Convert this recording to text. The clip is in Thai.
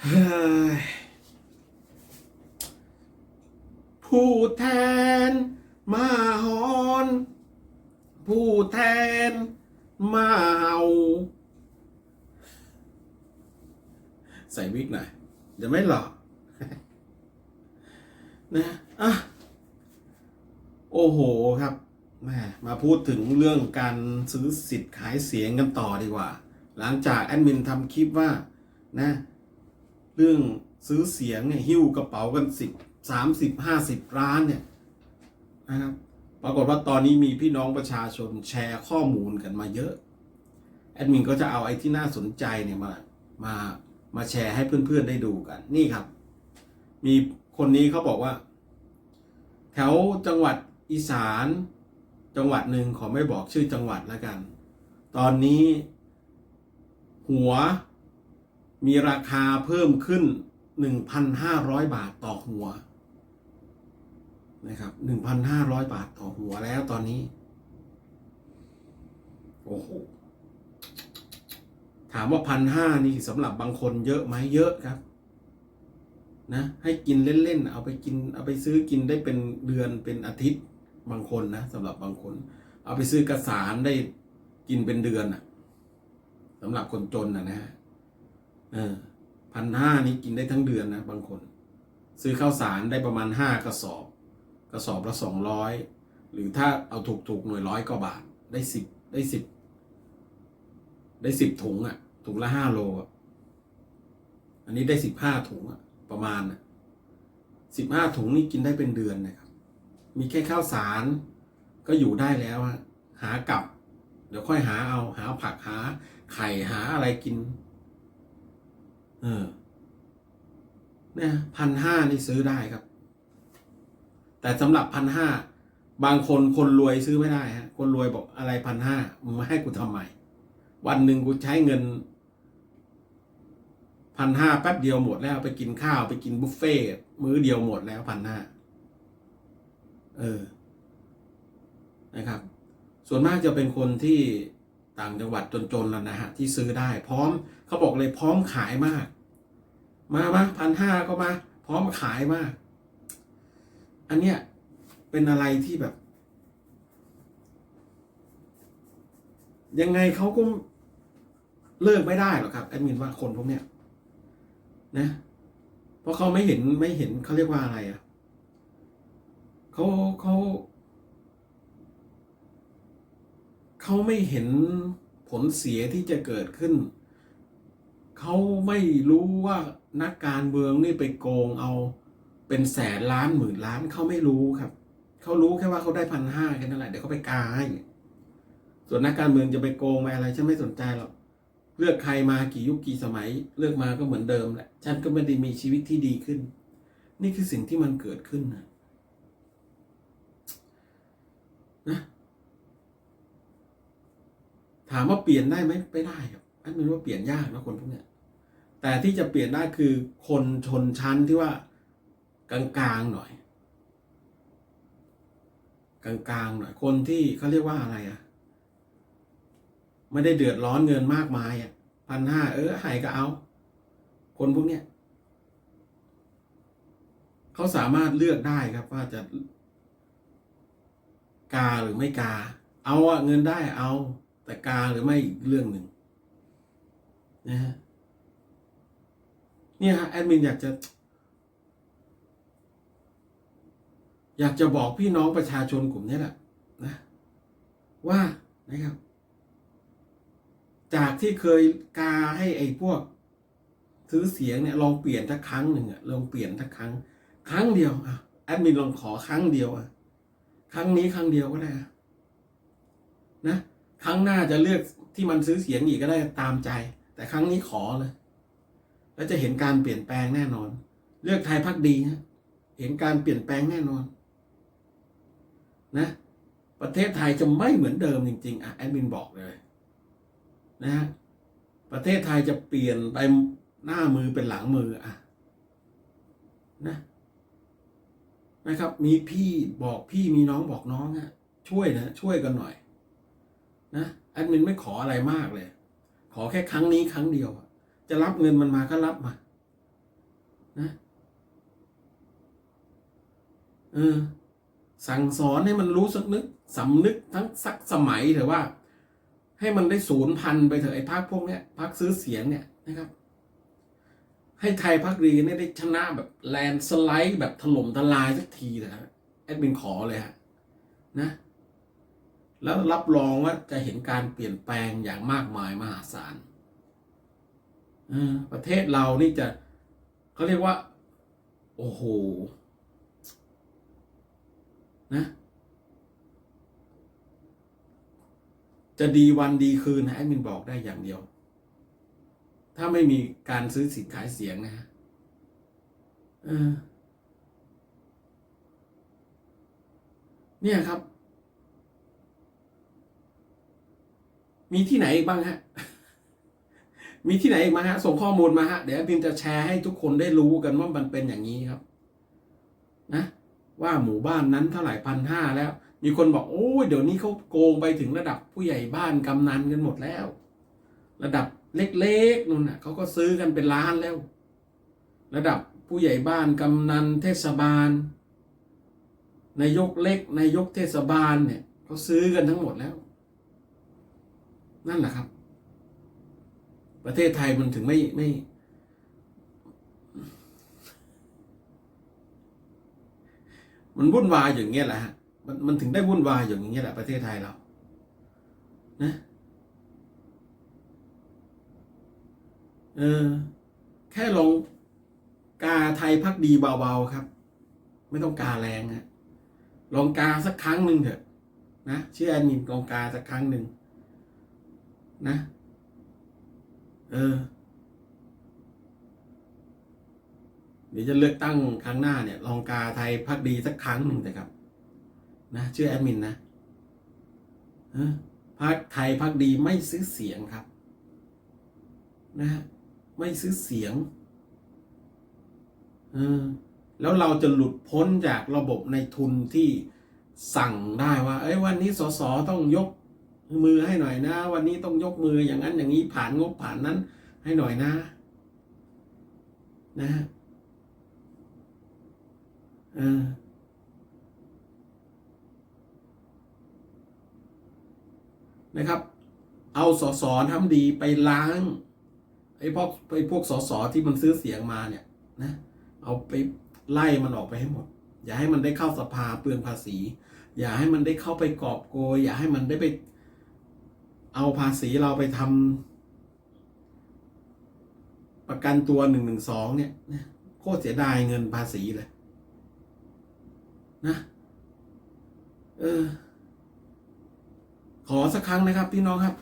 ผู้แทนมาหอน ผู้แทนมาเห่าใส่วิกหน่อยเดี๋ยวไม่หล่อนะอะโอ้โหครับแม่มาพูดถึงเรื่องการซื้อสิทธิ์ขายเสียงกันต่อดีกว่า หลังจากแอดมินทำคลิปว่านะ เรื่องซื้อเสียงเนี่ยหิ้วกระเป๋ากันสิบสามสิบห้าสิบล้านเนี่ยนะครับปรากฏว่าตอนนี้มีพี่น้องประชาชนแชร์ข้อมูลกันมาเยอะแอดมินก็จะเอาไอ้ที่น่าสนใจเนี่ยมามามาแชร์ให้เพื่อนๆได้ดูกันนี่ครับ มีคนนี้เขาบอกว่า แถวจังหวัดอีสานจังหวัดหนึ่งขอไม่บอกชื่อจังหวัดแล้วกัน ตอนนี้ หัว มีราคาเพิ่มขึ้น 1,500 บาทต่อหัวนะครับ1,500 บาทต่อหัวแล้วตอนนี้ โอ้โห ถามว่าพันห้านี่สำหรับบางคนเยอะไหมเยอะครับ นะ ให้กินเล่นๆ เอาไปกิน เอาไปซื้อกินได้เป็นเดือนเป็นอาทิตย์บางคนนะสำหรับบางคน เอาไปซื้อกระสานได้กินเป็นเดือนอะสำหรับคนจนนะนะฮะ พันห้านี้กินได้ทั้งเดือนนะบางคน ซื้อข้าวสารได้ประมาณห้ากระสอบ กระสอบละสองร้อยหรือถ้าเอาถูกๆหน่วยร้อยกว่าบาทได้สิบได้สิบได้สิบถุงอะถุงละห้าโลอะอันนี้ได้สิบห้าถุงอะประมาณสิบห้าถุงนี่กินได้เป็นเดือนนะครับ มีแค่ข้าวสารก็อยู่ได้แล้วอะหากับ เดี๋ยวค่อยหาเอาหาผักหาไข่หาอะไรกิน เออ เนี่ยพันห้านี่ซื้อได้ครับ แต่สำหรับพันห้าบางคนคนรวยซื้อไม่ได้ฮะ คนรวยบอกอะไรพันห้ามึงมาให้กูทำไมวันหนึ่งกูใช้เงินพันห้าแป๊บเดียวหมดแล้วไปกินข้าวไปกินบุฟเฟ่ต์มื้อเดียวหมดแล้วพันห้าเออนะครับ ส่วนมากจะเป็นคนที่ ต่างจังหวัดจนๆแล้วนะฮะที่ซื้อได้พร้อมเขาบอกเลยพร้อมขายมาก มามาพันห้าก็มา พร้อมขายมาก อันเนี้ยเป็นอะไรที่แบบ ยังไงเขาก็เลิกไม่ได้หรอกครับแอดมินว่าคนพวกเนี้ยนะ เพราะเขาไม่เห็นไม่เห็นเขาเรียกว่าอะไรอะเขาเขา เขาไม่เห็นผลเสียที่จะเกิดขึ้น เขาไม่รู้ว่านักการเมืองนี่ไปโกงเอาเป็นแสนล้านหมื่นล้านเขาไม่รู้ครับเขารู้แค่ว่าเขาได้พันห้าแค่นั้นแหละเดี๋ยวเขาไปกาให้ส่วนนักการเมืองจะไปโกงไปอะไรฉันไม่สนใจหรอกเลือกใครมากี่ยุคกี่สมัย เลือกมาก็เหมือนเดิมแหละฉันก็ไม่ได้มีชีวิตที่ดีขึ้น นี่คือสิ่งที่มันเกิดขึ้นนะนะ ถามว่าเปลี่ยนได้ไหมไม่ได้ครับอันนี้ว่าเปลี่ยนยากนะคนพวกเนี้ยแต่ที่จะเปลี่ยนได้คือคนชนชั้นที่ว่ากลางๆหน่อย กลางๆหน่อย คนที่เขาเรียกว่าอะไรอะไม่ได้เดือดร้อนเงินมากมายอะพันห้าเออใหายก็เอา คนพวกเนี้ยเขาสามารถเลือกได้ครับว่าจะกาหรือไม่กา เอาอะเงินได้เอา แต่กาหรือไม่อีกเรื่องหนึ่งนะฮะเนี่ยฮะแอดมินอยากจะ อยากจะบอกพี่น้องประชาชนกลุ่มนี้แหละนะ ว่านะครับ จากที่เคยกาให้ไอ้พวก ซื้อเสียงเนี่ยลองเปลี่ยนสักครั้งหนึ่งอะลองเปลี่ยนสักครั้ง ครั้งเดียวอะแอดมินลองขอครั้งเดียวอะครั้งนี้ครั้งเดียวก็ได้นะ ครั้งหน้าจะเลือกที่มันซื้อเสียงอีกก็ได้ตามใจ แต่ครั้งนี้ขอเลย แล้วจะเห็นการเปลี่ยนแปลงแน่นอน เลือกไทยพักดีฮะเห็นการเปลี่ยนแปลงแน่นอน นะ ประเทศไทยจะไม่เหมือนเดิมจริงๆอะแอดมินบอกเลย นะฮะประเทศไทยจะเปลี่ยนไปหน้ามือเป็นหลังมืออะนะนะครับ มีพี่บอกพี่มีน้องบอกน้องอะช่วยนะ ช่วยกันหน่อย นะแอดมินไม่ขออะไรมากเลย ขอแค่ครั้งนี้ครั้งเดียว จะรับเงินมันมาก็รับมา นะเออสั่งสอนให้มันรู้สักนึกสำนึกทั้งสักสมัยเถอะว่า ให้มันได้ศูนย์พันไปเถอะไอ้พักพวกเนี้ยพักซื้อเสียงเนี่ยนะครับ ให้ไทยพักดีเนี่ยได้ชนะแบบแลนสไลด์แบบถล่มทลายสักทีนะครับแอดมินขอเลยฮะนะ แล้วรับรองว่าจะเห็นการเปลี่ยนแปลงอย่างมากมายมหาศาลประเทศเรานี่จะเขาเรียกว่า โอ้โห นะ จะดีวันดีคืนนะแอดมินบอกได้อย่างเดียว ถ้าไม่มีการซื้อสิทธิ์ขายเสียงนะฮะเนี่ยครับ มีที่ไหนอีกบ้างฮะ มีที่ไหนอีกมาฮะ ส่งข้อมูลมาฮะ เดี๋ยวแอดมินจะแชร์ให้ทุกคนได้รู้กันว่ามันเป็นอย่างนี้ครับ นะ ว่าหมู่บ้านนั้นเท่าไหร่พันห้าแล้ว มีคนบอกโอ้ยเดี๋ยวนี้เขาโกงไปถึงระดับผู้ใหญ่บ้านกำนันกันหมดแล้ว ระดับเล็กๆนู่นน่ะเขาก็ซื้อกันเป็นล้านแล้ว ระดับผู้ใหญ่บ้านกำนันเทศบาลนายกเล็กนายกเทศบาลเนี่ยเขาซื้อกันทั้งหมดแล้ว นั่นแหละครับ ประเทศไทยมันถึงไม่ไม่ มันวุ่นวายอย่างเงี้ยแหละฮะมันมันถึงได้วุ่นวายอย่างเงี้ยแหละประเทศไทยเรา นะเออ แค่ลองกาไทยพักดีเบาๆครับ ไม่ต้องกาแรงฮะลองกาสักครั้งหนึ่งเถอะนะเชื่อแอดมินลองกาสักครั้งหนึ่ง นะ เออ เดี๋ยวจะเลือกตั้งครั้งหน้าเนี่ยลองกาไทยพักดีสักครั้งหนึ่งแต่ครับ นะเชื่อแอดมินนะออพักไทยพักดีไม่ซื้อเสียงครับนะฮะไม่ซื้อเสียงเออแล้วเราจะหลุดพ้นจากระบบในทุนที่สั่งได้ว่า เอ้ยวันนี้สสต้องยก มือให้หน่อยนะ วันนี้ต้องยกมืออย่างนั้นอย่างนี้ผ่านงบผ่านนั้น ให้หน่อยนะ นะฮะนะครับ เอาสสทำดีไปล้างไอ้พวกไอ้พวกสสที่มันซื้อเสียงมาเนี่ยนะ เอาไปไล่มันออกไปให้หมด อย่าให้มันได้เข้าสภาเปลืองภาษี อย่าให้มันได้เข้าไปกอบโกยอย่าให้มันได้ไป เอาภาษีเราไปทำประกันตัวหนึ่งหนึ่งสองเนี่ยโคตรเสียดายเงินภาษีเลยนะ เออ ขอสักครั้งนะครับพี่น้องครับ